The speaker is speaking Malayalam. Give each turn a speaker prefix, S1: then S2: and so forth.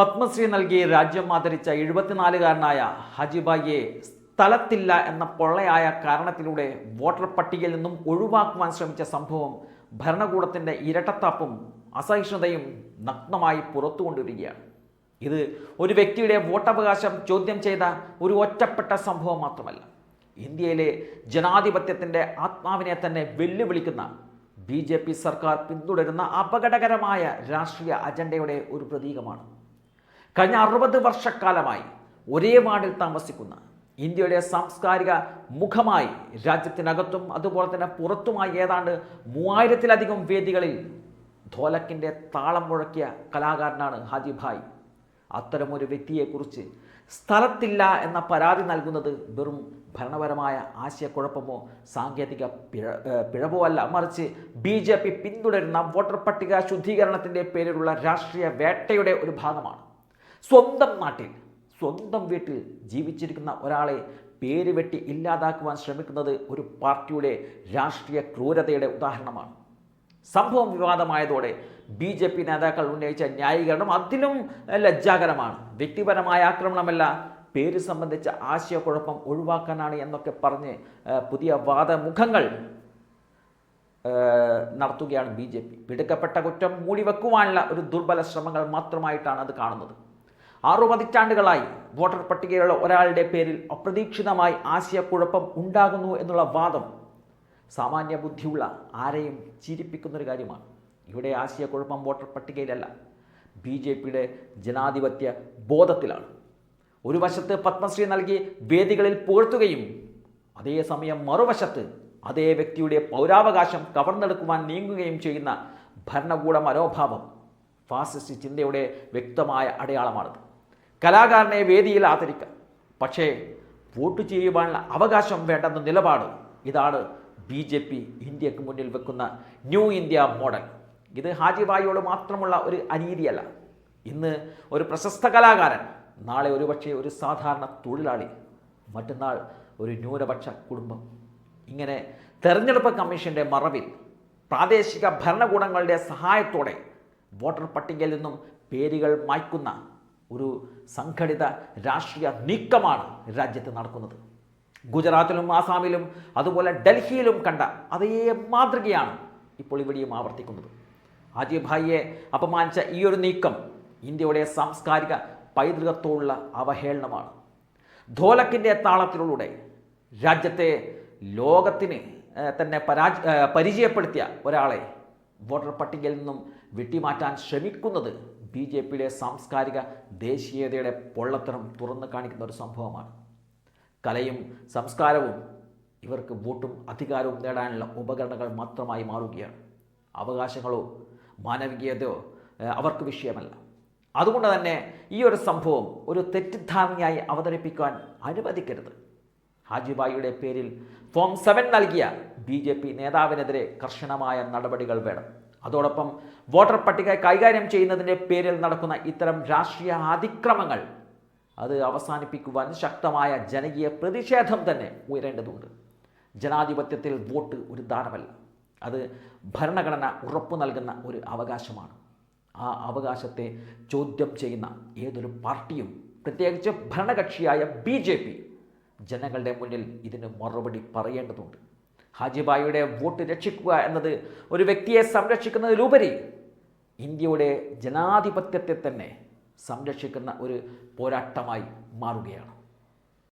S1: പത്മശ്രീ നൽകി രാജ്യം ആദരിച്ച എഴുപത്തിനാലുകാരനായ ഹജിബായിയെ സ്ഥലത്തില്ല എന്ന പൊള്ളയായ കാരണത്തിലൂടെ വോട്ടർ പട്ടികയിൽ നിന്നും ഒഴിവാക്കുവാൻ ശ്രമിച്ച സംഭവം ഭരണകൂടത്തിന്റെ ഇരട്ടത്താപ്പും അസഹിഷ്ണുതയും നഗ്നമായി പുറത്തു കൊണ്ടുവരികയാണ് ഇത് ഒരു വ്യക്തിയുടെ വോട്ടവകാശം ചോദ്യം ചെയ്ത ഒരു ഒറ്റപ്പെട്ട സംഭവം മാത്രമല്ല. ഇന്ത്യയിലെ ജനാധിപത്യത്തിന്റെ ആത്മാവിനെ തന്നെ വെല്ലുവിളിക്കുന്ന ബി സർക്കാർ പിന്തുടരുന്ന അപകടകരമായ രാഷ്ട്രീയ അജണ്ടയുടെ ഒരു പ്രതീകമാണ്. കഴിഞ്ഞ അറുപത് വർഷക്കാലമായി ഒരേ വാർഡിൽ താമസിക്കുന്ന ഇന്ത്യയുടെ സാംസ്കാരിക മുഖമായി രാജ്യത്തിനകത്തും അതുപോലെ തന്നെ പുറത്തുമായി ഏതാണ്ട് മൂവായിരത്തിലധികം വേദികളിൽ ധോലക്കിന്റെ താളം മുഴക്കിയ കലാകാരനാണ് ഹാജിഭായ് അത്തരമൊരു വ്യക്തിയെക്കുറിച്ച് സ്ഥലത്തില്ല എന്ന പരാതി നൽകുന്നത് വെറും ഭരണപരമായ ആശയക്കുഴപ്പമോ സാങ്കേതിക പിഴ പിഴവോ അല്ല. മറിച്ച് ബി ജെ പി പിന്തുടരുന്ന വോട്ടർ പട്ടിക ശുദ്ധീകരണത്തിന്റെ പേരിലുള്ള രാഷ്ട്രീയ വേട്ടയുടെ ഒരു ഭാഗമാണ്. സ്വന്തം നാട്ടിൽ സ്വന്തം വീട്ടിൽ ജീവിച്ചിരിക്കുന്ന ഒരാളെ പേര് വെട്ടി ഇല്ലാതാക്കുവാൻ ശ്രമിക്കുന്നത് ഒരു പാർട്ടിയുടെ രാഷ്ട്രീയ ക്രൂരതയുടെ ഉദാഹരണമാണ്. സംഭവം വിവാദമായതോടെ ബി ജെ പി നേതാക്കൾ ഉന്നയിച്ച ന്യായീകരണം അതിലും ലജ്ജാകരമാണ്. വ്യക്തിപരമായ ആക്രമണമല്ല പേര് സംബന്ധിച്ച ആശയക്കുഴപ്പം ഒഴിവാക്കാനാണ് എന്നൊക്കെ പറഞ്ഞ് പുതിയ വാദമുഖങ്ങൾ നടത്തുകയാണ് ബി ജെ പി. പിടുക്കപ്പെട്ട കുറ്റം മൂടിവെക്കുവാനുള്ള ഒരു ദുർബല ശ്രമങ്ങൾ മാത്രമായിട്ടാണ് അത് കാണുന്നത്. ആറു പതിറ്റാണ്ടുകളായി വോട്ടർ പട്ടികയിലുള്ള ഒരാളുടെ പേരിൽ അപ്രതീക്ഷിതമായി ആശയക്കുഴപ്പം ഉണ്ടാകുന്നു എന്നുള്ള വാദം സാമാന്യ ബുദ്ധിയുള്ള ആരെയും ചിരിപ്പിക്കുന്നൊരു കാര്യമാണ്. ഇവിടെ ആശയക്കുഴപ്പം വോട്ടർ പട്ടികയിലല്ല. ബി ജെ പിയുടെ ജനാധിപത്യ ബോധത്തിലാണ്. ഒരു വശത്ത് പത്മശ്രീ നൽകി വേദികളിൽ പുകഴ്ത്തുകയും അതേസമയം മറുവശത്ത് അതേ വ്യക്തിയുടെ പൗരാവകാശം കവർന്നെടുക്കുവാൻ നീങ്ങുകയും ചെയ്യുന്ന ഭരണകൂട മനോഭാവം ഫാസിസ്റ്റ് ചിന്തയുടെ വ്യക്തമായ അടയാളമാണിത്. കലാകാരനെ വേദിയിൽ ആദരിക്കാം. പക്ഷേ വോട്ട് ചെയ്യുവാനുള്ള അവകാശം വേണ്ടെന്ന നിലപാട് ഇതാണ് ബി ജെ പി ഇന്ത്യയ്ക്ക് മുന്നിൽ വെക്കുന്ന ന്യൂ ഇന്ത്യ മോഡൽ. ഇത് ഹാജിബായിയോട് മാത്രമുള്ള ഒരു അനീതിയല്ല. ഇന്ന് ഒരു പ്രശസ്ത കലാകാരൻ നാളെ ഒരുപക്ഷെ ഒരു സാധാരണ തൊഴിലാളി മറ്റന്നാൾ ഒരു ന്യൂനപക്ഷ കുടുംബം. ഇങ്ങനെ തെരഞ്ഞെടുപ്പ് കമ്മീഷന്റെ മറവിൽ പ്രാദേശിക ഭരണകൂടങ്ങളുടെ സഹായത്തോടെ വോട്ടർ പട്ടികയിൽ നിന്നും പേരുകൾ മായ്ക്കുന്ന ഒരു സംഘടിത രാഷ്ട്രീയ നീക്കമാണ് രാജ്യത്ത് നടക്കുന്നത്. ഗുജറാത്തിലും ആസാമിലും അതുപോലെ ഡൽഹിയിലും കണ്ട അതേ മാതൃകയാണ് ഇപ്പോൾ ഇവിടെയും ആവർത്തിക്കുന്നത്. ആജിഭായിയെ അപമാനിച്ച ഈ ഒരു നീക്കം ഇന്ത്യയുടെ സാംസ്കാരിക പൈതൃകത്തോടുള്ള അവഹേളനമാണ്. ധോലക്കിന്റെ താളത്തിലൂടെ രാജ്യത്തെ ലോകത്തിന് തന്നെ പരാജ പരിചയപ്പെടുത്തിയ ഒരാളെ വോട്ടർ പട്ടികയിൽ നിന്നും വെട്ടിമാറ്റാൻ ശ്രമിക്കുന്നത് ബി ജെ പിയുടെ സാംസ്കാരിക ദേശീയതയുടെ പൊള്ളത്തരം തുറന്നു കാണിക്കുന്ന ഒരു സംഭവമാണ്. കലയും സംസ്കാരവും ഇവർക്ക് വോട്ടും അധികാരവും നേടാനുള്ള ഉപകരണങ്ങൾ മാത്രമായി മാറുകയാണ്. അവകാശങ്ങളോ മാനവികതയോ അവർക്ക് വിഷയമല്ല. അതുകൊണ്ട് തന്നെ ഈ ഒരു സംഭവം ഒരു തെറ്റിദ്ധാരണയായി അവതരിപ്പിക്കാൻ അനുവദിക്കരുത്. ഹാജിബായിയുടെ പേരിൽ ഫോം സെവൻ നൽകിയ ബി നേതാവിനെതിരെ കർശനമായ നടപടികൾ വേണം. അതോടൊപ്പം വോട്ടർ പട്ടിക കൈകാര്യം ചെയ്യുന്നതിന്റെ പേരിൽ നടക്കുന്ന ഇത്തരം രാഷ്ട്രീയ അതിക്രമങ്ങൾ അത് അവസാനിപ്പിക്കുവാൻ ശക്തമായ ജനകീയ പ്രതിഷേധം തന്നെ ഉയരേണ്ടതുണ്ട്. ജനാധിപത്യത്തിൽ വോട്ട് ഒരു ദാനമല്ല അത് ഭരണഘടന ഉറപ്പു നൽകുന്ന ഒരു അവകാശമാണ്. ആ അവകാശത്തെ ചോദ്യം ചെയ്യുന്ന ഏതൊരു പാർട്ടിയും പ്രത്യേകിച്ച് ഭരണകക്ഷിയായ ബി ജനങ്ങളുടെ മുന്നിൽ ഇതിന് മറുപടി പറയേണ്ടതുണ്ട്. ഹാജിബായിയുടെ വോട്ട് രക്ഷിക്കുക എന്നത് ഒരു വ്യക്തിയെ സംരക്ഷിക്കുന്നതിലുപരി ഇന്ത്യയുടെ ജനാധിപത്യത്തെ തന്നെ സംരക്ഷിക്കുന്ന ഒരു പോരാട്ടമായി മാറുകയാണ്.